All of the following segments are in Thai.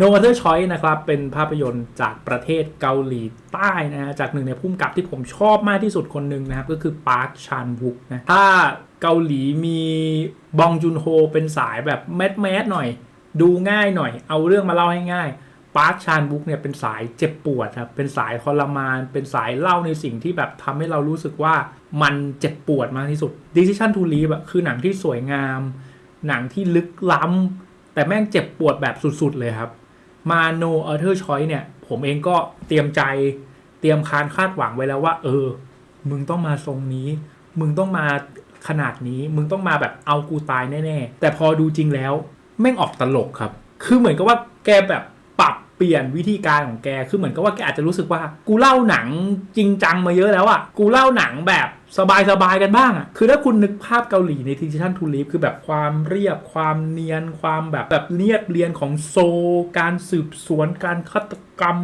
No Other Choice นะครับเป็นภาพยนตร์จากประเทศเกาหลีใต้นะฮะจากหนึ่งในผู้กำกับที่ผมชอบมากที่สุดคนหนึ่งนะครับก็คือปาร์คชานวุกนะถ้าเกาหลีมีบองจุนโฮเป็นสายแบบแมสแมสหน่อย ดูง่ายหน่อย เอาเรื่องมาเล่าให้ง่ายปาร์คชานบุกเนี่ยเป็นสายเจ็บปวดครับ เป็นสายทรมาน เป็นสายเล่าในสิ่งที่แบบทำให้เรารู้สึกว่ามันเจ็บปวดมากที่สุด Decision to Leave อะคือหนังที่สวยงาม หนังที่ลึกล้ำแต่แม่งเจ็บปวดแบบสุดๆเลยครับ มา No Other Choice เนี่ย ผมเองก็เตรียมใจเตรียมคานคาดหวังไว้แล้วว่า เออ มึงต้องมาทรงนี้ มึงต้องมาขนาดนี้ มึงต้องมาแบบเอากูตายแน่ ๆ แต่พอดูจริงแล้ว แม่งออกตลกครับ คือเหมือนกับว่าแกแบบปรับ เปลี่ยนวิธีการของแก คือเหมือนกับว่าแกอาจจะรู้สึกว่า กูเล่าหนังจริงจังมาเยอะแล้วอะ่ะ กูเล่าหนังแบบสบายๆกันบ้างอะ่ะ คือถ้าคุณนึกภาพเกาหลีในทิชันทูลิฟคือแบบความเรียบ ความเนียน ความแบบแบบเนียบเรียนของโซ การสืบสวน การฆาตกรรม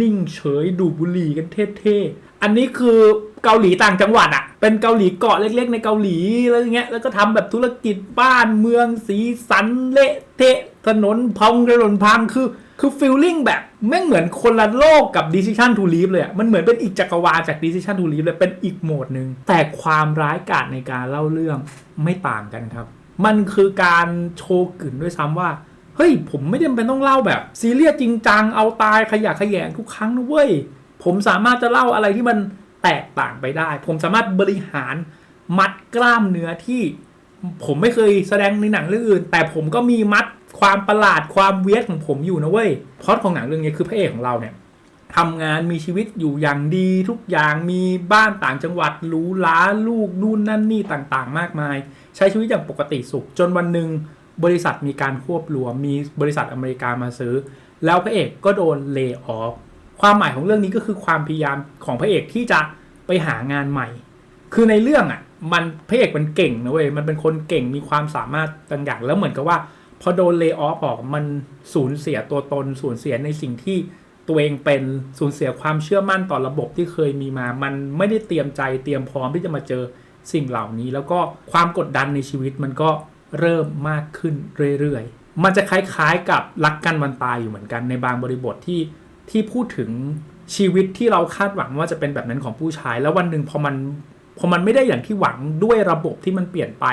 นิ่งเฉย ดูบุหรี่กันเท่ๆ อันนี้คือเกาหลีต่างจังหวัดอะเป็นเกาหลีเกาะเล็ก ๆ ในเกาหลีอะไรเงี้ย แล้วก็ทำแบบธุรกิจบ้านเมืองสีสันเละเทะ ถนนพองถนนพังคือ คือฟีลลิ่งแบบแม่งเหมือนคนละโลกกับ Decision to Leave เลยอะมันเหมือนเป็นอีกจักรวาลจาก Decision to Leave เลยเป็นอีกโหมดหนึ่งแต่ความร้ายกาจในการเล่าเรื่องไม่ต่างกันครับ มันคือการโชว์กลิ่นด้วยซ้ำว่าเฮ้ย ผมไม่จำเป็นต้องเล่าแบบ ซีเรียสจริงจัง เอาตายขยะแขยงทุกครั้งนะเว้ย ผมสามารถจะเล่าอะไรที่มันแตกต่างไปได้ ผมสามารถบริหารมัดกล้ามเนื้อที่ ผมไม่เคยแสดงในหนังเรื่องอื่น แต่ผมก็มีมัด ความประหลาดความเวียดของผมอยู่นะเว้ยพอตของหนังเรื่องนี้คือพระเอกของเราเนี่ยทำงานมีชีวิตอยู่อย่างดีทุกอย่างมีบ้านต่างจังหวัดหรูหราลูกนู่นนั่นนี่ต่างๆ มากมาย ใช้ชีวิตอย่างปกติสุข จนวันหนึ่งบริษัทมีการควบรวมมีบริษัทอเมริกามาซื้อ แล้วพระเอกก็โดนเล y o ออฟความหมายของเรื่องนี้ก็คือความพยายามของพระเอกที่จะไปหางานใหม่ คือในเรื่องอะมันพระเอกมันเก่งนะเว้ยมันเป็นคนเก่งมีความสามารถต่างอย่างแล้วเหมือนกับว่า พอโดนเล y o ออฟออกมันสูญเสียตัวตนสูญเสียในสิ่งที่ตัวเองเป็นสูญเสียความเชื่อมั่นต่อระบบที่เคยมีมา มันไม่ได้เตรียมใจเตรียมพร้อมที่จะมาเจอสิ่งเหล่านี้ แล้วก็ความกดดันในชีวิตมันก็เริ่มมากขึ้นเรื่อยๆ มันจะคล้ายๆกับรักกันวันตายอยู่เหมือนกันในบางบริบทที่ที่พูดถึงชีวิตที่เราคาดหวังว่าจะเป็นแบบนั้นของผู้ชาย แล้ววันหนึ่งพอมันพอมันไม่ได้อย่างที่หวังด้วยระบบที่มันเปลี่ยนไป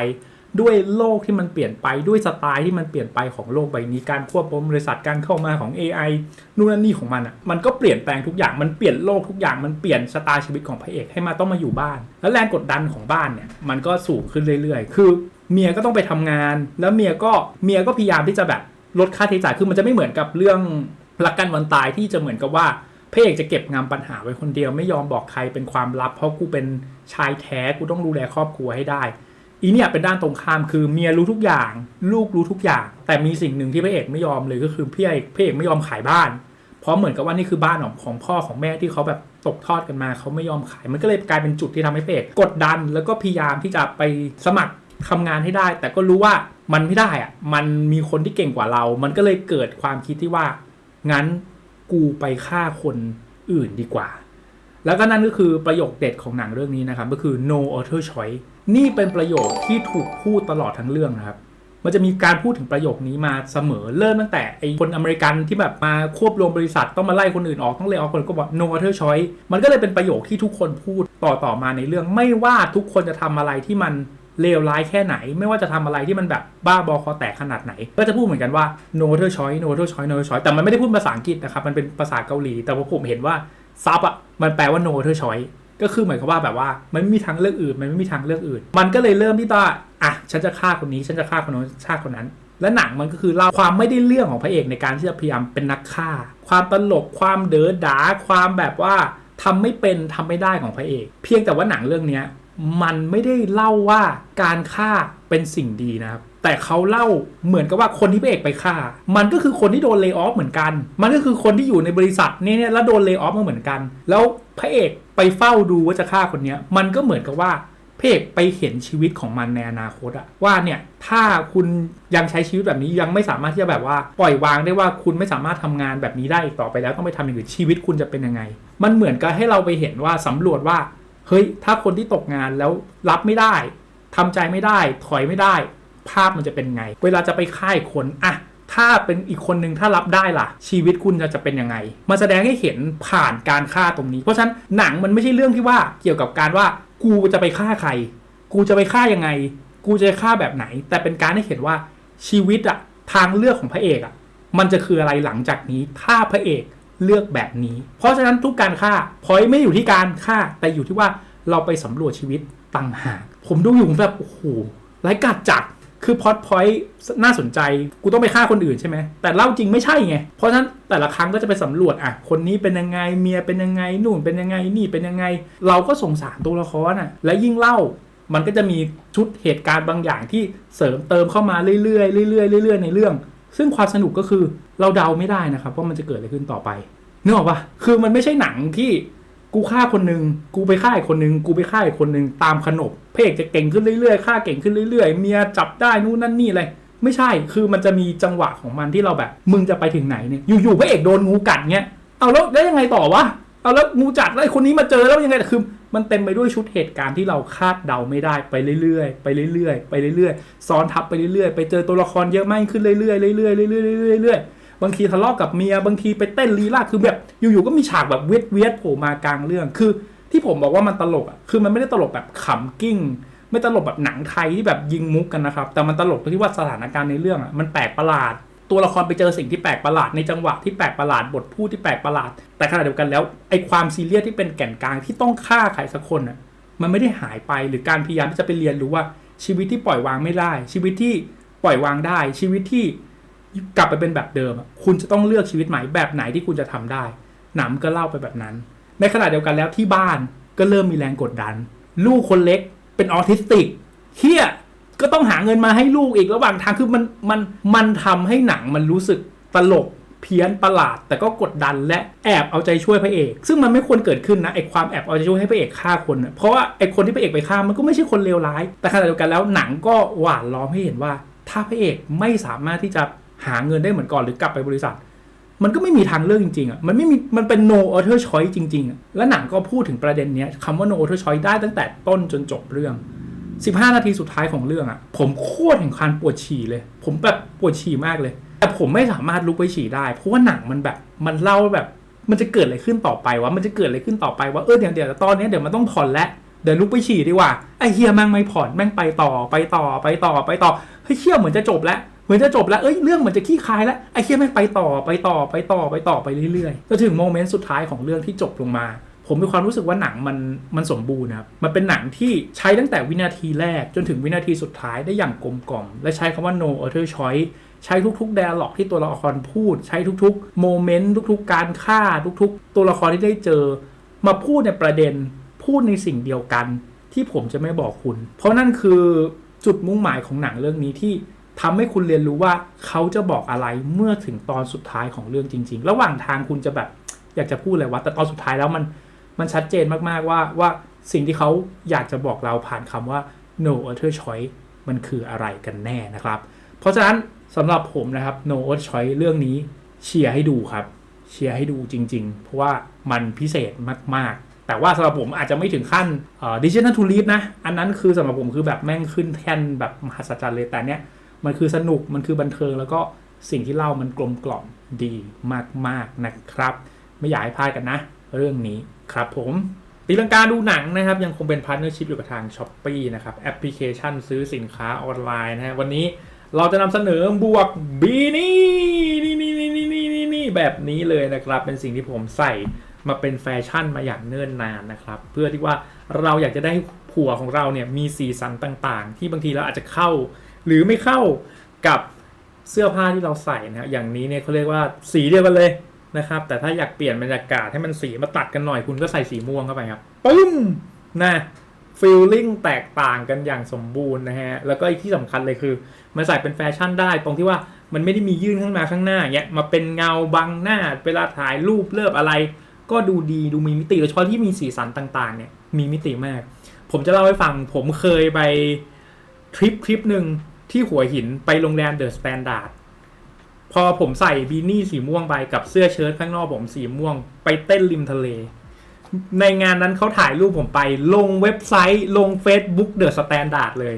ด้วยโลกที่มันเปลี่ยนไปด้วยสไตล์ที่มันเปลี่ยนไปของโลกใบนี้การควบคุมบริษัทการเข้ามาของ AI นู่นนั่นนี่ของมันอะมันก็เปลี่ยนแปลงทุกอย่างมันเปลี่ยนโลกทุกอย่างมันเปลี่ยนสไตล์ชีวิตของพระเอกให้มาต้องมาอยู่บ้าน แล้วแรงกดดันของบ้านเนี่ยมันก็สูงขึ้นเรื่อยๆ คือเมียก็ต้องไปทำงาน แล้วเมียก็เมียก็พยายามที่จะแบบลดค่าใช้จ่ายคือมันจะไม่เหมือนกับเรื่องรักกันวันตายที่จะเหมือนกับว่าพระเอกจะเก็บงำปัญหาไว้คนเดียวไม่ยอมบอกใครเป็นความลับ เพราะกูเป็นชายแท้กูต้องดูแลครอบครัวให้ได้ อีเนี่ยเป็นด้านตรงข้ามคือเมียรู้ทุกอย่าง ลูกรู้ทุกอย่าง แต่มีสิ่งหนึ่งที่พระเอกไม่ยอมเลยก็คือพี่เอกพระเอกไม่ยอมขายบ้าน เพราะเหมือนกับว่านี่คือบ้านของของพ่อของแม่ที่เขาแบบตกทอดกันมาเขาไม่ยอมขาย มันก็เลยกลายเป็นจุดที่ทำให้พระเอกกดดัน แล้วก็พยายามที่จะไปสมัครทำงานให้ได้ แต่ก็รู้ว่ามันไม่ได้อะมันมีคนที่เก่งกว่าเรา มันก็เลยเกิดความคิดที่ว่า งั้นกูไปฆ่าคนอื่นดีกว่า แล้วก็นั่นก็คือประโยคเด็ดของหนังเรื่องนี้นะครับก็คือ no other choice นี่เป็นประโยคที่ถูกพูดตลอดทั้งเรื่องนะครับ มันจะมีการพูดถึงประโยคนี้มาเสมอเริ่มตั้งแต่ไอ้คนอเมริกันที่แบบมาควบรวมบริษัทต้องมาไล่คนอื่นออกต้องเลยออกคนก็บอก no other choice มันก็เลยเป็นประโยคที่ทุกคนพูดต่อต่อมาในเรื่องไม่ว่าทุกคนจะทำอะไรที่มันเลวร้ายแค่ไหน ไม่ว่าจะทำอะไรที่มันแบบบ้าบอคอแตกขนาดไหน ก็จะพูดเหมือนกันว่า no other choice no other choice no other choice แต่มันไม่ได้พูดภาษาอังกฤษนะครับมันเป็นภาษาเกาหลี แต่ว่าผมเห็นว่าซับอะมันแปลว่า no other choice ก็คือเหมือนกับว่าแบบว่ามันไม่มีทางเลือกอื่น มันไม่มีทางเลือกอื่น มันก็เลยเริ่มที่ว่าอะฉันจะฆ่าคนนี้ฉันจะฆ่าคนนู้นฆ่าคนนั้น และหนังมันก็คือเล่าความไม่ได้เรื่องของพระเอกในการที่จะพยายามเป็นนักฆ่า ความตลกความเด๋อดาความแบบว่าทำไม่เป็นทำไม่ได้ของพระเอก เพียงแต่ว่าหนังเรื่องเนี้ยมันไม่ได้เล่าว่าการฆ่าเป็นสิ่งดีนะครับ แต่เขาเล่าเหมือนกับว่าคนที่พระเอกไปฆ่า มันก็คือคนที่โดนเลิกออฟเหมือนกัน มันก็คือคนที่อยู่ในบริษัทนี่เนี่ยแล้วโดนเลิกออฟมาเหมือนกัน แล้วพระเอกไปเฝ้าดูว่าจะฆ่าคนเนี้ย มันก็เหมือนกับว่าพระเอกไปเห็นชีวิตของมันในอนาคตอะว่าเนี่ยถ้าคุณยังใช้ชีวิตแบบนี้ยังไม่สามารถที่จะแบบว่าปล่อยวางได้ว่าคุณไม่สามารถทำงานแบบนี้ได้อีกต่อไปแล้วต้องไปทำอย่างอื่นชีวิตคุณจะเป็นยังไง มันเหมือนกับให้เราไปเห็นว่าสำรวจว่าเฮ้ยถ้าคนที่ตกงานแล้วรับไม่ได้ทำใจไม่ได้ถอยไม่ได้ ภาพมันจะเป็นไง เวลาจะไปค่ายคนอะถ้าเป็นอีกคนนึงถ้ารับได้ล่ะ ชีวิตคุณจะจะเป็นยังไงมาแสดงให้เห็นผ่านการฆ่าตรงนี้ เพราะฉะนั้นหนังมันไม่ใช่เรื่องที่ว่าเกี่ยวกับการว่ากูจะไปฆ่าใคร กูจะไปฆ่ายังไง กูจะฆ่าแบบไหน แต่เป็นการให้เห็นว่าชีวิตอะทางเลือกของพระเอกอะมันจะคืออะไรหลังจากนี้ถ้าพระเอกเลือกแบบนี้ เพราะฉะนั้นทุกการฆ่าพอยไม่อยู่ที่การฆ่าแต่อยู่ที่ว่าเราไปสำรวจชีวิตต่างหาก ผมดูอยู่ผมแบบโอ้โหไร้กัดจัด คือพอดพอยต์น่าสนใจกูต้องไปฆ่าคนอื่นใช่ไหมแต่เล่าจริงไม่ใช่ไง เพราะฉะนั้นแต่ละครั้งก็จะไปสำรวจอะคนนี้เป็นยังไงเมียเป็นยังไงนู่นเป็นยังไงนี่เป็นยังไง เราก็สงสารตัวละครอะและยิ่งเล่ามันก็จะมีชุดเหตุการณ์บางอย่างที่เสริมเติมเข้ามาเรื่อยๆเรื่อยๆเรื่อยๆในเรื่อง ซึ่งความสนุกก็คือเราเดาไม่ได้นะครับว่ามันจะเกิดอะไรขึ้นต่อไปนึกออกปะคือมันไม่ใช่หนังที่ กูฆ่าคนหนึ่งกูไปฆ่าอีกคนหนึ่งกูไปฆ่าอีกคนหนึ่งตามขนบเพกจะเก่งขึ้นเรื่อยๆฆ่าเก่งขึ้นเรื่อยๆ เมียจับได้นู่นนั่นนี่อะไรไม่ใช่คือมันจะมีจังหวะของมันที่เราแบบ มึงจะไปถึงไหนเนี่ยอยู่ๆพระเอกโดนงูกัดเงี้ยเอาแล้วแล้วยังไงต่อวะเอาแล้วงูจัดแล้วไอ้คนนี้มาเจอแล้วยังไงคือมันเต็มไปด้วยชุดเหตุการณ์ที่เราคาดเดาไม่ได้ไปเรื่อยๆ ไปเรื่อยๆ ไปเรื่อยๆ ซ้อนทับไปเรื่อยๆ ไปเจอตัวละครเยอะมากขึ้นเรื่อยๆ เรื่อยๆ เรื่อยๆ เรื่อยๆเรื่อยๆ บางทีทะเลาะกับเมียบางทีไปเต้นลีลาคือแบบอยู่ๆก็มีฉากแบบเวียดเวียดโผล่มากลางเรื่อง คือที่ผมบอกว่ามันตลกอะคือมันไม่ได้ตลกแบบขำกิ้ง ไม่ตลกแบบหนังไทยที่แบบยิงมุกกันนะครับ แต่มันตลกตรงที่ว่าสถานการณ์ในเรื่องอะมันแปลกประหลาด ตัวละครไปเจอสิ่งที่แปลกประหลาดในจังหวะที่แปลกประหลาดบทพูดที่แปลกประหลาด แต่ขณะเดียวกันแล้วไอ้ความซีเรียสที่เป็นแก่นกลางที่ต้องฆ่าใครสักคนอะมันไม่ได้หายไปหรือการพยายามที่จะไปเรียนรู้ว่าชีวิตที่ปล่อยวางไม่ได้ ชีวิตที่ปล่อยวางได้ ชีวิตที่ กลับไปเป็นแบบเดิมอะคุณจะต้องเลือกชีวิตใหม่แบบไหนที่คุณจะทำได้ หนำก็เล่าไปแบบนั้น ในขณะเดียวกันแล้วที่บ้านก็เริ่มมีแรงกดดัน ลูกคนเล็กเป็นออทิสติกเฮียก็ต้องหาเงินมาให้ลูกอีกระหว่างทางคือมันมันมันทำให้หนังมันรู้สึกตลกเพี้ยนประหลาด แต่ก็กดดันและแอบเอาใจช่วยพระเอก ซึ่งมันไม่ควรเกิดขึ้นนะไอความแอบเอาใจช่วยให้พระเอกฆ่าคนนะเพราะว่าไอคนที่พระเอกไปฆ่ามันก็ไม่ใช่คนเลวร้าย แต่ขณะเดียวกันแล้วหนังก็หวานล้อมให้เห็นว่า ถ้าพระเอกไม่สามารถที่จะ หาเงินได้เหมือนก่อนหรือกลับไปบริษัท มันก็ไม่มีทางเลือกจริงๆอะมันไม่มีมันเป็น no other choice จริงๆอะและหนังก็พูดถึงประเด็นเนี้ยคำว่า no other choice ได้ตั้งแต่ต้นจนจบเรื่อง 15 นาทีสุดท้ายของเรื่องอะผมโคตรแห่งการปวดฉี่เลย ผมแบบปวดฉี่มากเลย แต่ผมไม่สามารถลุกไปฉี่ได้ เพราะว่าหนังมันแบบมันเล่าแบบมันจะเกิดอะไรขึ้นต่อไปวะ มันจะเกิดอะไรขึ้นต่อไปว่าเออเดี๋ยวเดี๋ยวตอนนี้เดี๋ยวมันต้องผ่อนแล้ว เดี๋ยวลุกไปฉี่ดีกว่า ไอ้เฮียแม่งไม่ผ่อน แม่งไปต่อ ไปต่อ ไปต่อ ไปต่อ เฮ้ยเฮียเหมือนจะจบแล้ว มือนจะจบแล้วเอ้ยเรื่องเหมือนจะขี้คายแล้วไอ้เฮียแม่ไปต่อไปต่อไปต่อไปต่อไปเรื่อยๆจนถึงโมเมนต์สุดท้ายของเรื่องที่จบลงมา ผมมีความรู้สึกว่าหนังมันมันสมบูรณ์นะครับมันเป็นหนังที่ใช้ตั้งแต่วินาทีแรกจนถึงวินาทีสุดท้ายได้อย่างกลมกล่อม และใช้คำว่า no other choice ใช้ทุกๆ dialog ที่ตัวละครพูด ใช้ทุกๆโมเมนต์ทุกๆ การฆ่าทุกๆ ตัวละครที่ได้เจอ มาพูดในประเด็นพูดในสิ่งเดียวกัน ที่ผมจะไม่บอกคุณ เพราะนั่นคือจุดมุ่งหมายของหนังเรื่องนี้ที่ ทำให้คุณเรียนรู้ว่าเขาจะบอกอะไรเมื่อถึงตอนสุดท้ายของเรื่องจริง ๆ ระหว่างทางคุณจะแบบอยากจะพูดอะไรวะแต่ตอนสุดท้ายแล้วมันมันชัดเจนมากๆว่าว่าสิ่งที่เขาอยากจะบอกเราผ่านคำว่า no other choice มันคืออะไรกันแน่นะครับ เพราะฉะนั้นสำหรับผมนะครับ no other choice เรื่องนี้เชียร์ให้ดูครับเชียร์ให้ดูจริง ๆ เพราะว่ามันพิเศษมากๆ แต่ว่าสำหรับผมอาจจะไม่ถึงขั้นดิจิทัลทูลีฟนะ อันนั้นคือสำหรับผมคือแบบแม่งขึ้นแท่นแบบมหัศจรรย์เลยแต่เนี้ย มันคือสนุกมันคือบันเทิง แล้วก็สิ่งที่เล่ามันกลมกล่อมดีมากๆนะครับ ไม่อยากให้พลาดกันนะ เรื่องนี้ครับผมตีลังการดูหนังนะครับ ยังคงเป็นพาร์ทเนอร์ชิพอยู่กับทาง s h อ p e e นะครับแอปพลิเคชันซื้อสินค้าออนไลน์นะฮะวันนี้เราจะนำเสนอบวกบีนี่นี่นี่นี่นี่นี่นี่นี่แบบนี้เลยนะครับ เป็นสิ่งที่ผมใส่มาเป็นแฟชั่นมาอย่างเนิ่นนานนะครับ เพื่อที่ว่าเราอยากจะได้ผัวของเราเนี่ยมีสีสันต่างๆ ที่บางทีเราอาจจะเข้า หรือไม่เข้ากับเสื้อผ้าที่เราใส่นะอย่างนี้เนี่ยเขาเรียกว่าสีเดียวกันเลยนะครับ แต่ถ้าอยากเปลี่ยนบรรยากาศให้มันสีมาตัดกันหน่อยคุณก็ใส่สีม่วงเข้าไปครับปึ้มนะฟีลลิ่งแตกต่างกันอย่างสมบูรณ์นะฮะ แล้วก็อีกที่สำคัญเลยคือ มันใส่เป็นแฟชั่นได้ตรงที่ว่ามันไม่ได้มียื่นข้างมาข้างหน้าเงี้ยมาเป็นเงาบังหน้า เวลาถ่ายรูปเลิบอะไร ก็ดูดีดูมีมิติโดยเฉพาะที่มีสีสันต่างๆเนี่ยมีมิติมาก ผมจะเล่าให้ฟังผมเคยไปทริปทริปหนึ่ง ที่หัวหินไปโรงแรมเดอะสแตนดาร์ดพอผมใส่บีนี่สีม่วงไปกับเสื้อเชิ้ตข้างนอกผมสีม่วง ไปเต้นริมทะเล ในงานนั้นเขาถ่ายรูปผมไป ลงเว็บไซต์ลง Facebook เดอะสแตนดาร์ดเลย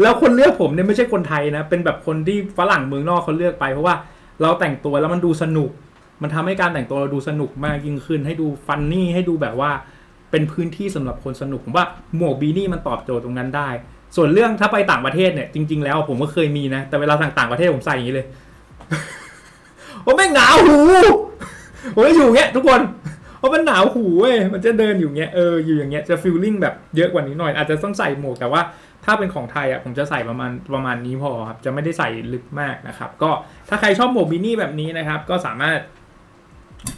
แล้วคนเลือกผมเนี่ยไม่ใช่คนไทยนะ เป็นแบบคนที่ฝรั่งเมืองนอกเขาเลือกไป เพราะว่าเราแต่งตัวแล้วมันดูสนุก มันทำให้การแต่งตัวเราดูสนุกมากยิ่งขึ้น ให้ดูฟันนี่ให้ดูแบบว่าเป็นพื้นที่สำหรับคนสนุกผมว่าหมวกบีนี่มันตอบโจทย์ตรงนั้นได้ ส่วนเรื่องถ้าไปต่างประเทศเนี่ยจริง ๆ แล้วผมก็เคยมีนะ แต่เวลาต่างประเทศผมใส่อย่างนี้เลยโอ้แม่งหนาวหูผมจะอยู่อย่างเงี้ยทุกคนเพราะมันหนาวหูเว้ยมันจะเดินอยู่อย่างเงี้ยเอออยู่อย่างเงี้ยจะฟีลลิ่งแบบเยอะกว่านี้หน่อย อาจจะต้องใส่หมวกแต่ว่าถ้าเป็นของไทยอะผมจะใส่ประมาณประมาณนี้พอครับจะไม่ได้ใส่ลึกมากนะครับ ก็ถ้าใครชอบหมวกบีนี่แบบนี้นะครับ ก็สามารถ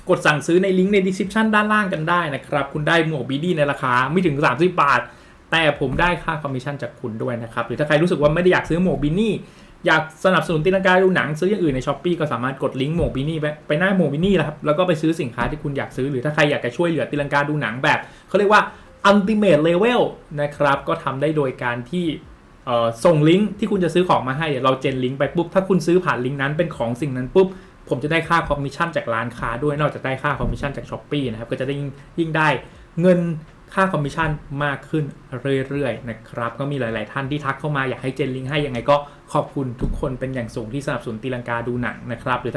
กดสั่งซื้อในลิงก์ใน description ด้านล่างกันได้นะครับ คุณได้หมวกบีดีในราคาไม่ถึง 30 บาท แต่ผมได้ค่าคอมมิชชั่นจากคุณด้วยนะครับ หรือถ้าใครรู้สึกว่าไม่ได้อยากซื้อหมวกบินี่ อยากสนับสนุนตีลังกาดูหนังซื้ออย่างอื่นในช้อปปีก็สามารถกดลิงก์หมวกบินี่ไปไปหน้าหมวกบินี่แล้วครับ แล้วก็ไปซื้อสินค้าที่คุณอยากซื้อ หรือถ้าใครอยากจะช่วยเหลือตีลังกาดูหนังแบบเขาเรียกว่า ultimate level นะครับ ก็ทำได้โดยการที่ส่งลิงก์ที่คุณจะซื้อของมาให้ เราเจนลิงก์ไปปุ๊บ ถ้าคุณซื้อผ่านลิงก์นั้นเป็นของสิ่งนั้นปุ๊บ ผมจะได้ค่าคอมมิชชั่นจากร้านค้าด้วย นอกจากได้ค่าคอมมิชชั่นจากช้อปปีนะครับ ก็จะได้ยิ่งได้เงิน ค่าคอมมิชชั่นมากขึ้นเรื่อยๆนะครับ ก็มีหลาย ๆ ท่านที่ทักเข้ามาอยากให้เจนลิงให้ยังไงก็ขอบคุณทุกคนเป็นอย่างสูงที่สนับสนุนตีลังกาดูหนังนะครับ หรือถ้า